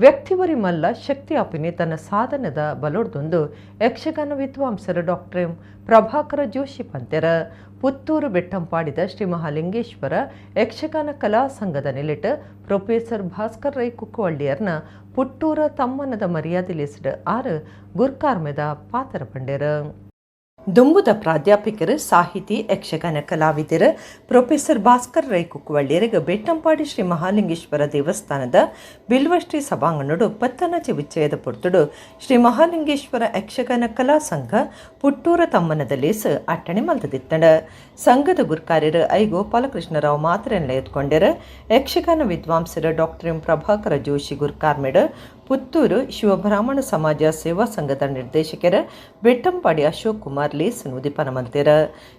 ವ್ಯಕ್ತಿವರಿ ಮಲ್ಲ ಶಕ್ತಿ ಅಪಿನಿ ತನ್ನ ಸಾಧನದ ಬಲೊಡ್ದೊಂದು ಯಕ್ಷಗಾನ ವಿದ್ವಾಂಸರ ಡಾಕ್ಟರ್ ಎಂ ಪ್ರಭಾಕರ ಜೋಶಿ ಪಂತೆರ ಪುತ್ತೂರು ಬೆಟ್ಟಂಪಾಡಿದ ಶ್ರೀ ಮಹಾಲಿಂಗೇಶ್ವರ ಯಕ್ಷಗಾನ ಕಲಾ ಸಂಘದ ನೆಲೆಟ ಪ್ರೊಫೆಸರ್ ಭಾಸ್ಕರ್ ರೈ ಕುಕ್ಕವಳ್ಳಿಯರ್ನ ಪುಟ್ಟೂರ ತಮ್ಮನದ ಮರ್ಯಾದೆ ಮರ್ಯಾದೆಲಿಸಿದ ಆರ್ ಗುರ್ಕಾರ್ಮೆದ ಪಾತರ ಪಂಡೆರ ದುಂಬುದ ಪ್ರಾಧ್ಯಾಪಕರು, ಸಾಹಿತಿ, ಯಕ್ಷಗಾನ ಕಲಾವಿದರು, ಪ್ರೊಫೆಸರ್ ಭಾಸ್ಕರ್ ರೈ ಕುಕ್ಕುವಳ್ಳಿಯರಿಗೆ ಬೆಟ್ಟಂಪಾಡಿ ಶ್ರೀ ಮಹಾಲಿಂಗೇಶ್ವರ ದೇವಸ್ಥಾನದ ಬಿಲ್ವಶ್ರೀ ಸಭಾಂಗಣಡು ಪತ್ತನಚಿ ವಿಚ್ಛೇದ ಪುರ್ತುಡು ಶ್ರೀ ಮಹಾಲಿಂಗೇಶ್ವರ ಯಕ್ಷಗಾನ ಕಲಾ ಸಂಘ ಪುಟ್ಟೂರ ತಮ್ಮನದ ಲೇಸು ಅಟ್ಟಣೆ ಮಲ್ತದಿತ್ತಣ ಸಂಘದ ಗುರುಕಾರ್ಯರು ಐ ಗೋಪಾಲಕೃಷ್ಣರಾವ್ ಮಾತ್ರ ಎತ್ಕೊಂಡರ ಯಕ್ಷಗಾನ ವಿದ್ವಾಂಸರ ಡಾಕ್ಟರ್ ಎಂ ಪ್ರಭಾಕರ ಜೋಶಿ ಗುರ್ಕಾರ್ಮೆಡ್ ಪುತ್ತೂರು ಶಿವಬ್ರಾಹ್ಮಣ ಸಮಾಜ ಸೇವಾ ಸಂಘದ ನಿರ್ದೇಶಕರ ಬೆಟ್ಟಂಪಾಡಿ ಅಶೋಕ್ ಕುಮಾರ್ ಲೇಸ್ ಉದಿಪನ ಮಲ್ತೆರ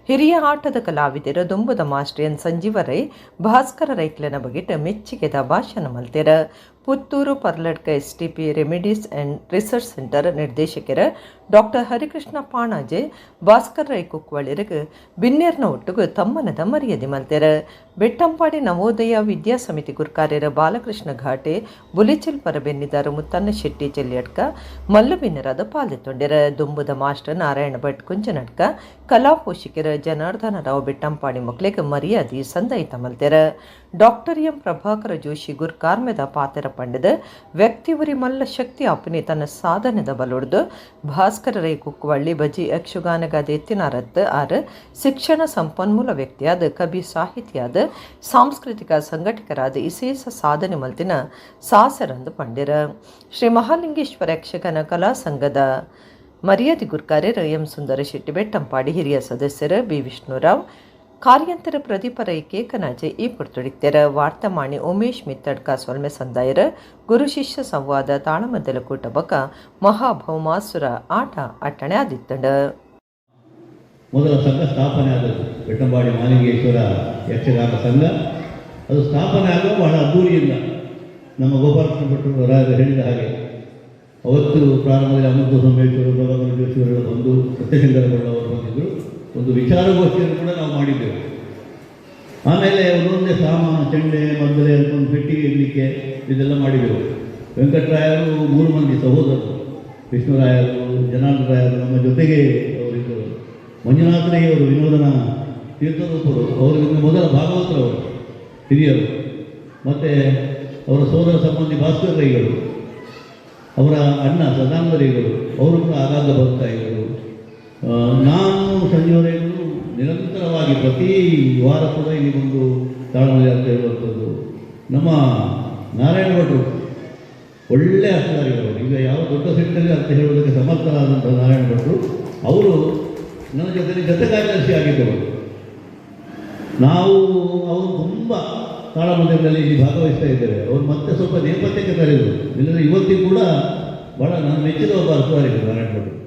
ಹಿರಿಯ ಆಟದ ಕಲಾವಿದರ ದೊಂಬದ ಮಾಸ್ಟರ್ ಸಂಜೀವ ರೈ, ಭಾಸ್ಕರ ರೈಕ್ಲನ ಬಗೆಟ್ ಮೆಚ್ಚುಗೆದ ಭಾಷಣ ಮಲ್ತೆರ Puttur Parladka S T P remedies and research centre ನಿರ್ದೇಶಕರ ಡಾಕ್ಟರ್ ಹರಿಕೃಷ್ಣ ಪಾಣಾಜೆ, ಭಾಸ್ಕರ್ ರೈ ಕುಕ್ವಳಿರಗ್ ಬಿನ್ನೇರ್ನ ಒಟ್ಟಿಗೆ ತಮ್ಮನದ ಮರ್ಯಾದೆ ಮಲ್ತೆರ. ಬೆಟ್ಟಂಪಾಡಿ ನವೋದಯ ವಿದ್ಯಾ ಸಮಿತಿ ಗುರುಕಾರ್ಯರ ಬಾಲಕೃಷ್ಣ ಘಾಟೆ, ಬುಲಿಚಿಲ್ ಪರಬೆನ್ನಿದಾರ ಮುತ್ತನ್ನ ಶೆಟ್ಟಿ ಚೆಲ್ಲಿಯಡ್ಕ, ಮಲ್ಲುಬಿನ್ನರಾದ ಪಾಲೆ ತೊಂಡೆರ ದುಂಬುದ ಮಾಸ್ಟರ್ ನಾರಾಯಣ ಭಟ್ ಕುಂಜನಡ್ಕ, ಕಲಾ ಪೋಷಕರ ಜನಾರ್ದನ ರಾವ್ ಬೆಟ್ಟಂಪಾಡಿ ಮಕ್ಕಳಿಗೆ ಮರ್ಯಾದೆ ಸಂದೈತ ಮಲ್ತೆರ. ಡಾಕ್ಟರ್ ಎಂ ಪ್ರಭಾಕರ ಜೋಶಿ ಗುರ್ಕಾರ್ಮೆದ ಪಾತ್ರ ಪಂಡದ ವ್ಯಕ್ತಿವರಿ ಮಲ್ಲ ಶಕ್ತಿ ಅಪನಿ ತನ್ನ ಸಾಧನದ ಬಲೊಡ್ದು. ಭಾಸ್ಕರ ರೈ ಕುಕ್ಕುವಳ್ಳಿ ಬಜಿ ಯಕ್ಷಗಾನಗಾದ ರದ್ದು ಆರ್ ಶಿಕ್ಷಣ ಸಂಪನ್ಮೂಲ ವ್ಯಕ್ತಿಯಾದ, ಕವಿ ಸಾಹಿತಿಯಾದ, ಸಾಂಸ್ಕೃತಿಕ ಸಂಘಟಕರಾದ ವಿಶೇಷ ಸಾಧನೆ ಮಲ್ತಿನ ಸಾಸರಂದು ಪಂಡಿರ. ಶ್ರೀ ಮಹಾಲಿಂಗೇಶ್ವರ ಯಕ್ಷಗಾನ ಕಲಾ ಸಂಘದ ಮರ್ಯಾದಿ ಗುರ್ಕಾರ್ಯರು ಎಂ ಸುಂದರ ಶೆಟ್ಟಿ ಬೆಟ್ಟಂಪಾಡಿ ಹಿರಿಯ ಸದಸ್ಯರು ಬಿ ವಿಷ್ಣುರಾವ್ ಕಾರ್ಯಂತರ ಪ್ರತಿಪರ ರೈ ಕೇಕನಾಜೆ ಈ ಪುರ್ತೊಡಿಕ್ತರ ವಾರ್ತಮಾಣಿ ಉಮೇಶ್ ಮಿತ್ತಡ್ಕ ಸೊಲ್ಮೆ ಸಂದಾಯರ. ಗುರು ಶಿಷ್ಯ ಸಂವಾದ ತಾಳಮದ್ದಲ ಕೂಟ ಬಕ ಮಹಾಭೌಮಾಸುರ ಆಟ ಅಟ್ಟಣೆ ಆದಿತ್ತಂಡ. ಮೊದಲ ಸಂಘ ಸ್ಥಾಪನೆ ಆದದ್ದು ಬೆಟ್ಟಂಬಾಡಿ ಮಾಲಿಂಗೇಶ್ವರ ಯಕ್ಷಗಾನ ಸಂಘ. ಅದು ಸ್ಥಾಪನೆ ಆಗುವ ಬಹಳ ಅದ್ದೂರಿಯಿಂದ ನಮ್ಮ ಗೋಪಾಲಕೃಷ್ಣ ಭಟ್ರು ರಾಜ ಹೇಳಿದ ಹಾಗೆ ಅವತ್ತು ಪ್ರಾರಂಭದಲ್ಲಿ ಅಮೃತ ಸೋಮೇಶ್ವರ ಪ್ರಭಾಕರ ಜೋಶಿಯವರೆಲ್ಲ ಬಂದು ಸತ್ಯಶಂಕರಗೌಡ ಬಂದಿದ್ದರು. ಒಂದು ವಿಚಾರಗೋಷ್ಠಿಯನ್ನು ಕೂಡ ನಾವು ಮಾಡಿದ್ದೆವು. ಆಮೇಲೆ ಒಂದೊಂದೇ ಸಾಮಾನು ಚೆಂಡೆ ಮದ್ದಲೆ ಒಂದು ಪೆಟ್ಟಿಗೆ ಇಡಲಿಕ್ಕೆ ಇದೆಲ್ಲ ಮಾಡಿದೆವು. ವೆಂಕಟರಾಯರು ಮೂರು ಮಂದಿ ಸಹೋದರರು. ವಿಷ್ಣುರಾಯರು ಜನಾರ್ದರಾಯರು ನಮ್ಮ ಜೊತೆಗೆ ಅವರಿದ್ದರು. ಮಂಜುನಾಥರಯ್ಯವರು ವಿನೋದನ ತೀರ್ಥರೂಪರು. ಅವರಿಂದ ಮೊದಲ ಭಾಗವತರವರು ಹಿರಿಯರು. ಮತ್ತು ಅವರ ಸೋದರ ಸಂಬಂಧಿ ಭಾಸ್ಕರ ರೈಗಳು. ಅವರ ಅಣ್ಣ ಸದಾನಂದರಿಗಳು ಅವರು ಕೂಡ ಆಗಾಗ ಬರ್ತಾ ಇದ್ದರು ನಾನು ಸಂಜೀವರೇನು ನಿರಂತರವಾಗಿ ಪ್ರತಿ ವಾರ ಕೂಡ ಇಲ್ಲಿ ಬಂದು ತಾಳ್ಮೆ ಆಗ್ತಾ ಇರುವಂಥದ್ದು ನಮ್ಮ ನಾರಾಯಣ ಭಟ್ರು ಒಳ್ಳೆಯ ಅರ್ಥಧಾರಿಗಳು ಈಗ ಯಾವ ದೊಡ್ಡ ಸೆಟ್ಟಲ್ಲಿ ಅರ್ಥ ಹೇಳುವುದಕ್ಕೆ ಸಮರ್ಥರಾದಂಥ ನಾರಾಯಣ ಭಟ್ರು, ಅವರು ನನ್ನ ಜೊತೆ ಜೊತೆ ಕಾರ್ಯದರ್ಶಿ ಆಗಿದ್ದವರು. ನಾವು ಅವರು ತುಂಬ ತಾಳಮಂದಿರದಲ್ಲಿ ಇಲ್ಲಿ ಭಾಗವಹಿಸ್ತಾ ಇದ್ದೇವೆ. ಅವರು ಮತ್ತೆ ಸ್ವಲ್ಪ ನೇಪಥ್ಯಕ್ಕೆ ತರಿದರು. ಇಲ್ಲದ್ರೆ ಇವತ್ತಿಗೂ ಕೂಡ ಭಾಳ ನಾನು ಮೆಚ್ಚಿದ ಒಬ್ಬ ಅರ್ಥಧಾರಿಗಳು ನಾರಾಯಣ ಭಟ್ರು.